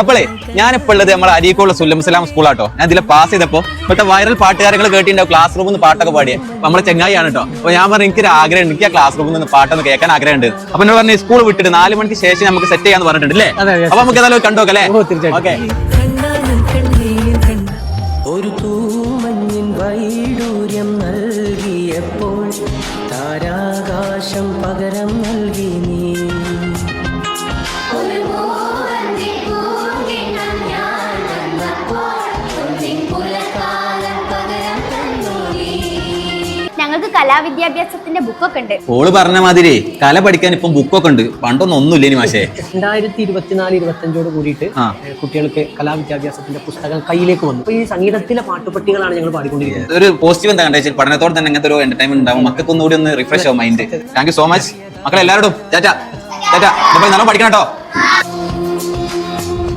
അപ്പോളേ ഞാനിപ്പോൾ ഉള്ളത് നമ്മളെ അരീക്കോള സുല്ലംസലാം സ്കൂളാട്ടോ. ഞാൻ ഇതിലെ പാസ് ചെയ്തപ്പോ ഇപ്പോഴത്തെ വൈറൽ പാട്ടുകാരങ്ങൾ കേട്ടിട്ടുണ്ടാവും ക്ലാസ് റൂമിൽ നിന്ന് പാട്ടൊക്കെ പാടിയേ. അപ്പൊ നമ്മളെ ചെങ്ങായിയാണ് കേട്ടോ അപ്പൊ ഞാൻ പറഞ്ഞു എനിക്കൊരു ആഗ്രഹം എനിക്ക് ആ ക്ലാസ് റൂമിൽ നിന്ന് പാട്ടൊന്ന് കേൾക്കാൻ ആഗ്രഹമുണ്ട്. അപ്പൊ എന്നോട് പറഞ്ഞു സ്കൂൾ വിട്ടിട്ട് നാല് മണിക്ക് ശേഷം നമുക്ക് സെറ്റ് ചെയ്യാന്ന് പറഞ്ഞിട്ടുണ്ട് അല്ലേ. അപ്പൊ നമുക്ക് ഏതായാലും കണ്ടോക്കല്ലേ. ഓക്കെ. ഒരു വൈഡൂര്യം നൽകിയപ്പോൾ താരാകാശം പകരം നൽകി നീ. കലാവിദ്യാഭ്യാസത്തിന്റെ ബുക്കൊക്കെ ഉണ്ട്. ഓൾ പറഞ്ഞ മാതിരി കല പഠിക്കാൻ ഇപ്പം ബുക്കൊക്കെ ഉണ്ട്. പണ്ടൊന്നും ഒന്നും ഇനി മാഷേ? രണ്ടായിരത്തി ഇരുപത്തിനാല് ഇരുപത്തഞ്ചോട് കൂടിയിട്ട് കുട്ടികൾക്ക് കലാവിദ്യാഭ്യാസത്തിന്റെ പുസ്തകം കയ്യിലേക്ക് വന്നു. ഈ സംഗീതത്തിലെ പാട്ടുപട്ടികളാണ് ഞങ്ങൾ പാടിക്കൊണ്ടിരിക്കുന്നത്. ഒരു പോസിറ്റീവ് എന്താ കണ്ടു? പഠനത്തോടെ തന്നെ അങ്ങനത്തെ ഒരു എന്റർടൈൻമെന്റ് ഉണ്ടാവും. മക്കൾക്ക് ഒന്നുകൂടി ഒന്ന് റിഫ്രഷ് ആവും mind thank you so much മക്കളെ എല്ലാവരോടും ചാറ്റ ടാറ്റ അപ്പൊ നല്ല പഠിക്കണം കേട്ടോ.